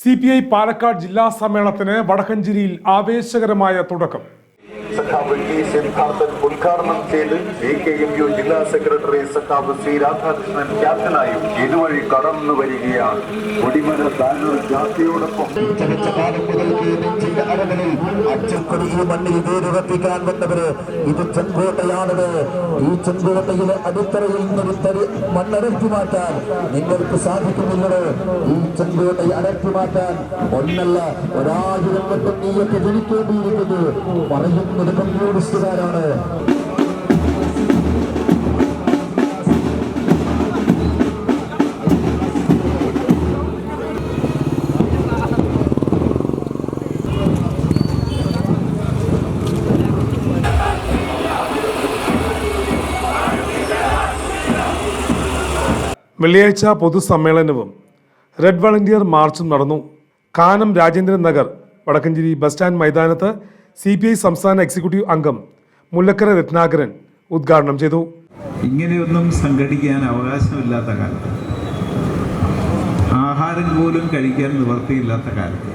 C P I Palakkad ജില്ലാ സമ്മേളനത്തിന് വടക്കഞ്ചേരിയിൽ ആവേശകരമായ തുടക്കം. സിദ്ധാർത്ഥൻ ഉദ്ഘാടനം ചെയ്ത് എ കെ എം യു ജില്ലാ സെക്രട്ടറി സഖാവ് സി രാധാകൃഷ്ണൻ ക്യാപ്റ്റനായും ഇതുവഴി കടന്നു വരികയാണ്. കൊടിമല താനൂർ ജാതിയോടൊപ്പം കാലം വന്നവര് ഇത് ചെങ്കോട്ടയാണത്. ഈ ചെങ്കോട്ടയിലെ അടിത്തറയിൽ നിന്നൊരു തരി മാറ്റാൻ നിങ്ങൾക്ക് സാധിക്കുന്നുള്ളത് ഈ ചെങ്കോട്ടയെ അടക്കി മാറ്റാൻ ഒന്നല്ല ഒരായിരം വട്ടം നീയൊക്കെ ജനിക്കേണ്ടിയിരിക്കുന്നത് പറയുന്നത് വെള്ളിയാഴ്ച പൊതുസമ്മേളനവും റെഡ് വളണ്ടിയർ മാർച്ചും നടന്നു. കാനം രാജേന്ദ്രൻ നഗർ വടക്കഞ്ചേരി ബസ് സ്റ്റാൻഡ് മൈതാനത്ത് സി പി ഐ സംസ്ഥാന എക്സിക്യൂട്ടീവ് അംഗം മുല്ലക്കര രത്നാകരൻ ഉദ്ഘാടനം ചെയ്തു. ഇങ്ങനെയൊന്നും സംഘടിക്കാൻ അവകാശമില്ലാത്ത കാലത്ത് ആഹാരം പോലും കഴിക്കാൻ നിവർത്തിയില്ലാത്ത കാലത്ത്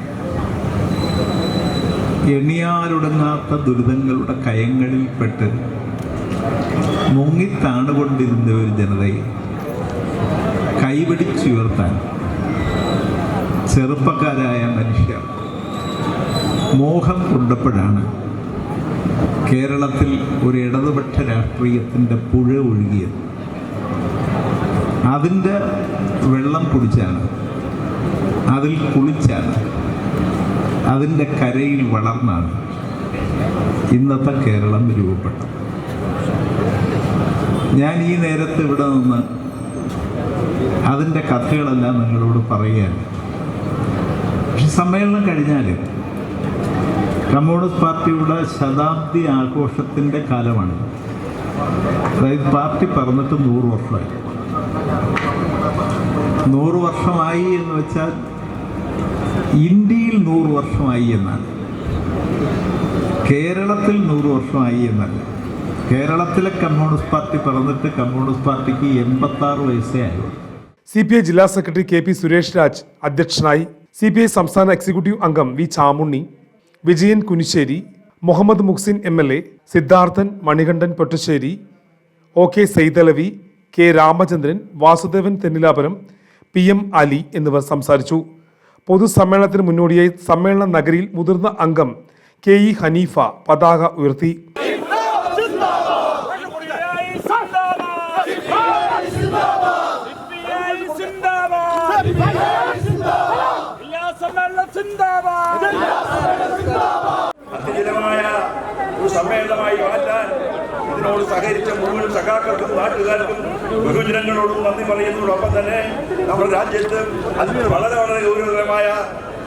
എണിയാലൊടുങ്ങാത്ത ദുരിതങ്ങളുടെ കയങ്ങളിൽപ്പെട്ട് മുങ്ങിത്താണുകൊണ്ടിരുന്ന ഒരു ജനതയെ കൈപിടിച്ചുയർത്താൻ ചെറുപ്പക്കാരായ മനുഷ്യർ മോഹം കൊണ്ടപ്പോഴാണ് കേരളത്തിൽ ഒരു ഇടതുപക്ഷ രാഷ്ട്രീയത്തിന്റെ പുഴ ഒഴുകിയത്. അതിന്റെ വെള്ളം കുടിച്ചാണ്. അതിൽ കുളിച്ചാണ്. അതിന്റെ കരയിൽ വളർന്നാണ് ഇന്നത്തെ കേരളം രൂപപ്പെട്ടത്. ഞാൻ ഈ നേരത്ത് ഇവിടെ നിന്ന് അതിന്റെ കഥകളെല്ലാം നിങ്ങളോട് പറയുകയാണ് പക്ഷെ സമ്മേളനം കഴിഞ്ഞാൽ കമ്മ്യൂണിസ്റ്റ് പാർട്ടിയുടെ ശതാബ്ദി ആഘോഷത്തിന്റെ കാലമാണ്. അതായത് പാർട്ടി പറഞ്ഞിട്ട് നൂറ് വർഷമായി. നൂറ് വർഷമായി എന്ന് വെച്ചാൽ ഇന്ത്യയിൽ നൂറ് വർഷമായി എന്നാണ്. കേരളത്തിൽ നൂറ് വർഷമായി എന്നല്ല. കേരളത്തിലെ കമ്മ്യൂണിസ്റ്റ് പാർട്ടി പറഞ്ഞിട്ട് കമ്മ്യൂണിസ്റ്റ് പാർട്ടിക്ക് എൺപത്താറ് വയസ്സേ ആയുള്ളൂ. സി പി ഐ ജില്ലാ secretary K P Suresh Raj അധ്യക്ഷനായി സി പി ഐ സംസ്ഥാന എക്സിക്യൂട്ടീവ് അംഗം V Chamunni Vijayan Kunissery Muhammed Muhsin M L A Siddharthan Manikandan Pottassery O K Saithalavi K Ramachandran Vasudevan Thennilapuram P M Ali എന്നിവർ സംസാരിച്ചു. പൊതുസമ്മേളനത്തിന് മുന്നോടിയായി സമ്മേളന നഗരിയിൽ മുതിർന്ന അംഗം കെ ഇ ഹനീഫ പതാക ഉയർത്തി. അതിജലമായ ഒരു സമ്മേളനമായി മാറ്റാൻ ഇതിനോട് സഹകരിച്ച മുഴുവൻ സഖാക്കൾക്കും നാട്ടുകാർക്കും ബഹുജനങ്ങളോടും നന്ദി പറയുന്നതോടൊപ്പം തന്നെ നമ്മുടെ രാജ്യത്ത് അതിന് വളരെ വളരെ ഗൗരവകരമായ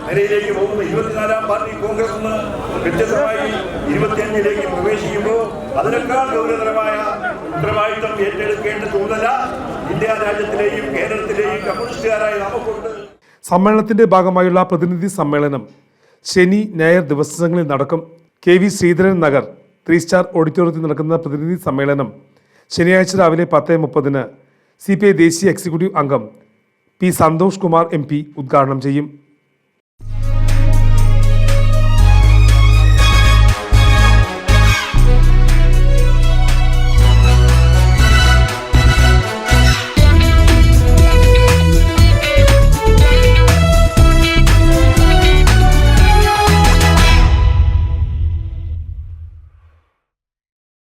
നിലയിലേക്ക് പോകുന്ന. ഇരുപത്തിനാലാം പാർട്ടി കോൺഗ്രസ് നിന്ന് വ്യത്യസ്തമായി ഇരുപത്തിയഞ്ചിലേക്ക് പ്രവേശിക്കുമ്പോൾ അതിനേക്കാൾ ഗൗരവകരമായ ഉത്തരവാദിത്തം ഏറ്റെടുക്കേണ്ട ചുമതല ഇന്ത്യ രാജ്യത്തിലെയും കേരളത്തിലെയും കമ്മ്യൂണിസ്റ്റുകാരായ നമുക്കുണ്ട്. സമ്മേളനത്തിന്റെ ഭാഗമായുള്ള പ്രതിനിധി സമ്മേളനം ശനി ഞായർ ദിവസങ്ങളിൽ നടക്കും. K V Sreedharan Nagar three star ഓഡിറ്റോറിയത്തിൽ നടക്കുന്ന പ്രതിനിധി സമ്മേളനം ശനിയാഴ്ച രാവിലെ പത്ത് മുപ്പതിന്. സി പി ഐ ദേശീയ എക്സിക്യൂട്ടീവ് അംഗം P Santhosh Kumar M P ഉദ്ഘാടനം ചെയ്യും.